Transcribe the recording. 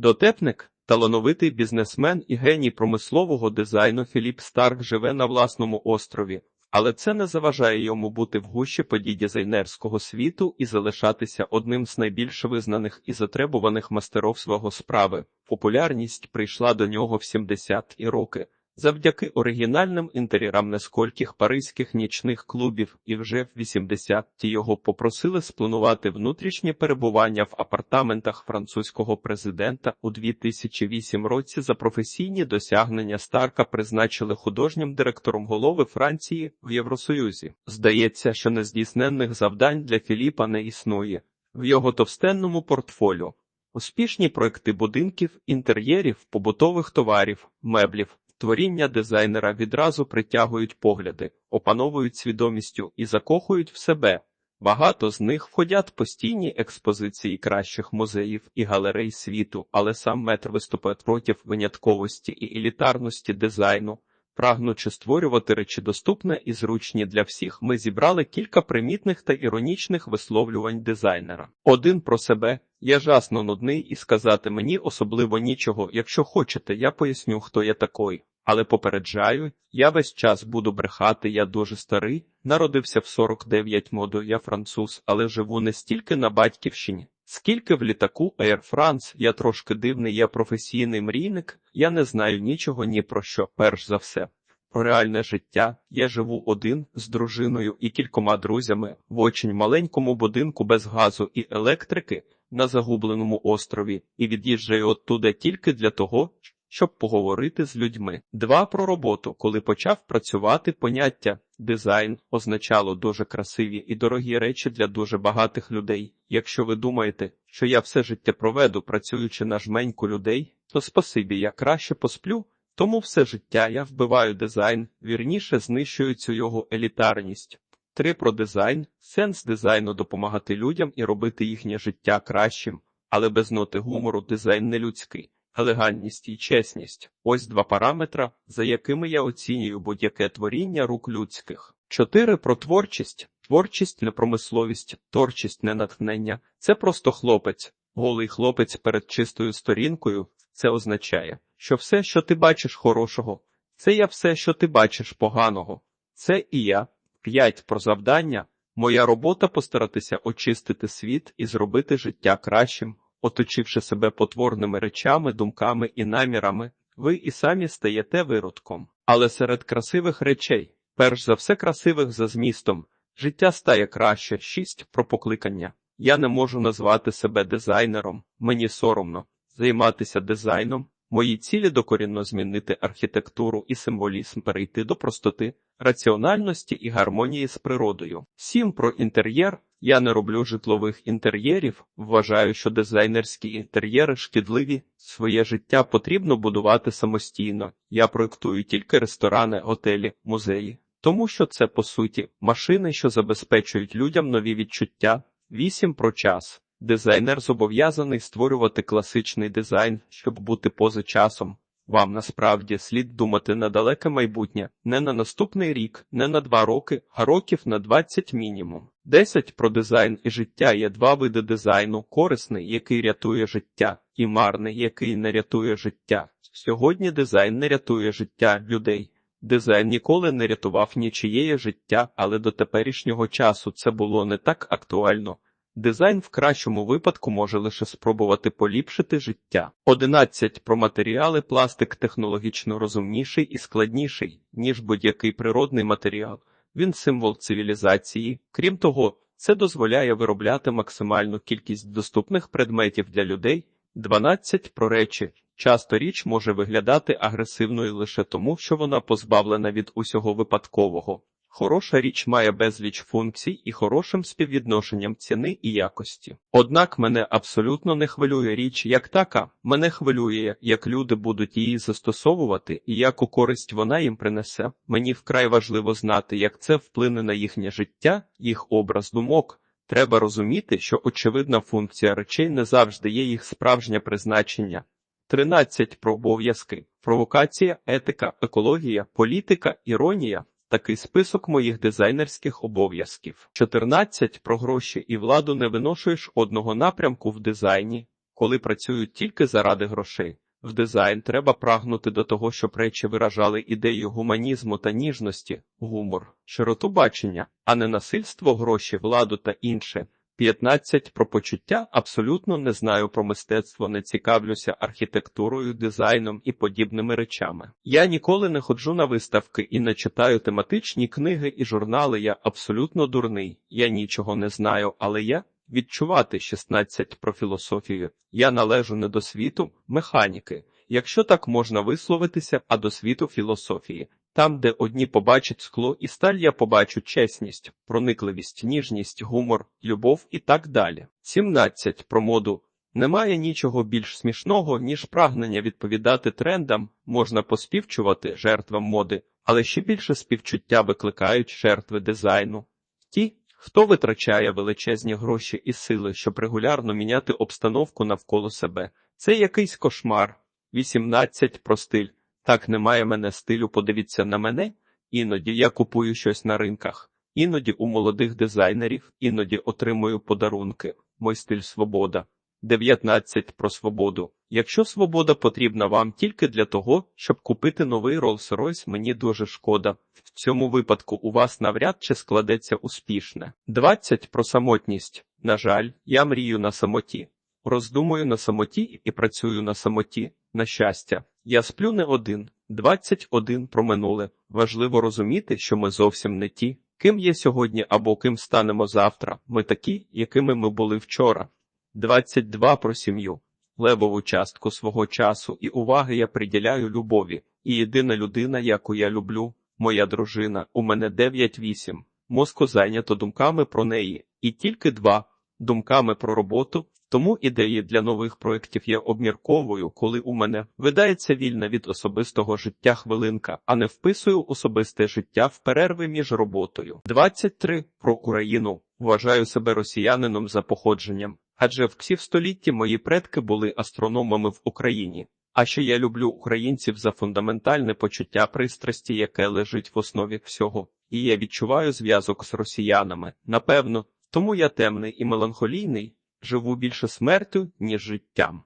Дотепник, талановитий бізнесмен і геній промислового дизайну Філіп Старк живе на власному острові, але це не заважає йому бути в гущі подій дизайнерського світу і залишатися одним з найбільш визнаних і затребуваних мастеров свого справи. Популярність прийшла до нього в 70-ті роки. Завдяки оригінальним інтер'єрам нескольких паризьких нічних клубів, і вже в 80-ті його попросили спланувати внутрішнє перебування в апартаментах французького президента у 2008 році. За професійні досягнення Старка призначили художнім директором голови Франції в Євросоюзі. Здається, що нездійсненних завдань для Філіпа не існує в його товстенному портфоліо. Успішні проекти будинків, інтер'єрів, побутових товарів, меблів. Творіння дизайнера відразу притягують погляди, опановують свідомістю і закохують в себе. Багато з них входять постійні експозиції кращих музеїв і галерей світу, але сам метр виступає проти винятковості і елітарності дизайну. Прагнучи створювати речі доступне і зручні для всіх, ми зібрали кілька примітних та іронічних висловлювань дизайнера. Один про себе я жасно нудний і сказати мені особливо нічого. Якщо хочете, я поясню, хто я такий. Але попереджаю, я весь час буду брехати, я дуже старий, народився в 49 моду, я француз, але живу не стільки на батьківщині. Скільки в літаку Air France, я трошки дивний, я професійний мрійник, я не знаю нічого ні про що, перш за все. Про реальне життя я живу один з дружиною і кількома друзями в очень маленькому будинку без газу і електрики на загубленому острові і від'їжджаю оттуда тільки для того, щоб поговорити з людьми. Два про роботу, коли почав працювати поняття дизайн означало дуже красиві і дорогі речі для дуже багатих людей. Якщо ви думаєте, що я все життя проведу, працюючи на жменьку людей, то спасибі, я краще посплю. Тому все життя я вбиваю дизайн, вірніше знищую цю його елітарність. Три про дизайн, сенс дизайну допомагати людям і робити їхнє життя кращим, але без ноти гумору дизайн не людський. Елегантність і чесність ось два параметра, за якими я оцінюю будь-яке творіння рук людських. Чотири про творчість. Творчість не промисловість, творчість не натхнення. Це просто хлопець, голий хлопець перед чистою сторінкою. Це означає, що все, що ти бачиш хорошого, це я все, що ти бачиш поганого. Це і я. П'ять про завдання. Моя робота постаратися очистити світ і зробити життя кращим. Оточивши себе потворними речами, думками і намірами, ви і самі стаєте виродком. Але серед красивих речей, перш за все красивих за змістом, життя стає краще. Шість про покликання. Я не можу назвати себе дизайнером, мені соромно займатися дизайном. Мої цілі докорінно змінити архітектуру і символізм, перейти до простоти, раціональності і гармонії з природою. Сім про інтер'єр. Я не роблю житлових інтер'єрів. Вважаю, що дизайнерські інтер'єри шкідливі. Своє життя потрібно будувати самостійно. Я проєктую тільки ресторани, готелі, музеї, тому що це по суті машини, що забезпечують людям нові відчуття. Вісім про час. Дизайнер зобов'язаний створювати класичний дизайн, щоб бути поза часом. Вам насправді слід думати на далеке майбутнє, не на наступний рік, не на два роки, а років на 20 мінімум. 10 про дизайн і життя є два види дизайну: корисний, який рятує життя, і марний, який не рятує життя. Сьогодні дизайн не рятує життя людей. Дизайн ніколи не рятував нічиєє життя, але до теперішнього часу це було не так актуально. Дизайн в кращому випадку може лише спробувати поліпшити життя. 11. Про матеріали пластик технологічно розумніший і складніший, ніж будь-який природний матеріал. Він символ цивілізації. Крім того, це дозволяє виробляти максимальну кількість доступних предметів для людей. 12. Про речі. Часто річ може виглядати агресивною лише тому, що вона позбавлена від усього випадкового. Хороша річ має безліч функцій і хорошим співвідношенням ціни і якості. Однак мене абсолютно не хвилює річ як така, мене хвилює, як люди будуть її застосовувати і яку користь вона їм принесе. Мені вкрай важливо знати, як це вплине на їхнє життя, їх образ думок. Треба розуміти, що очевидна функція речей не завжди є їх справжнє призначення. 13. Про обов'язки, провокація, етика, екологія, політика, іронія. Такий список моїх дизайнерських обов'язків. 14. Про гроші і владу не виношуєш одного напрямку в дизайні. коли працюють тільки заради грошей. В дизайн треба прагнути до того, щоб речі виражали ідею гуманізму та ніжності, гумор, широту бачення, а не насильство, гроші, владу та інше. 15. Про почуття абсолютно не знаю про мистецтво, не цікавлюся архітектурою, дизайном і подібними речами. Я ніколи не ходжу на виставки і не читаю тематичні книги і журнали. Я абсолютно дурний. Я нічого не знаю, але я відчувати 16 про філософію. Я належу не до світу механіки, якщо так можна висловитися, а до світу філософії. Там, де одні побачать скло і сталь, я побачу чесність, проникливість, ніжність, гумор, любов і так далі. 17. Про моду. Немає нічого більш смішного, ніж прагнення відповідати трендам, можна поспівчувати жертвам моди, але ще більше співчуття викликають жертви дизайну. Ті, хто витрачає величезні гроші і сили, щоб регулярно міняти обстановку навколо себе, це якийсь кошмар. 18. Про стиль. Так немає мене стилю, подивіться на мене. Іноді я купую щось на ринках, іноді у молодих дизайнерів, іноді отримую подарунки. Мой стиль свобода. 19. Про свободу. Якщо свобода потрібна вам тільки для того, щоб купити новий Rolls-Royce, мені дуже шкода. В цьому випадку у вас навряд чи складеться успішне. 20. Про самотність. На жаль, я мрію на самоті. Роздумую на самоті і працюю на самоті. На щастя, я сплю не один. 21 про минуле. Важливо розуміти, що ми зовсім не ті, ким є сьогодні або ким станемо завтра. Ми такі, якими ми були вчора. 22 про сім'ю. Левову частку свого часу і уваги я приділяю любові. І єдина людина, яку я люблю, моя дружина. У мене 9-8. Мозку зайнято думками про неї, і тільки два думками про роботу. Тому ідеї для нових проєктів я обмірковую, коли у мене видається вільна від особистого життя хвилинка, а не вписую особисте життя в перерви між роботою. 23. Про Україну. Вважаю себе росіянином за походженням, адже в столітті мої предки були астрономами в Україні. А ще я люблю українців за фундаментальне почуття пристрасті, яке лежить в основі всього, і я відчуваю зв'язок з росіянами. Напевно, тому я темний і меланхолійний. Живу більше смертю, ніж життям.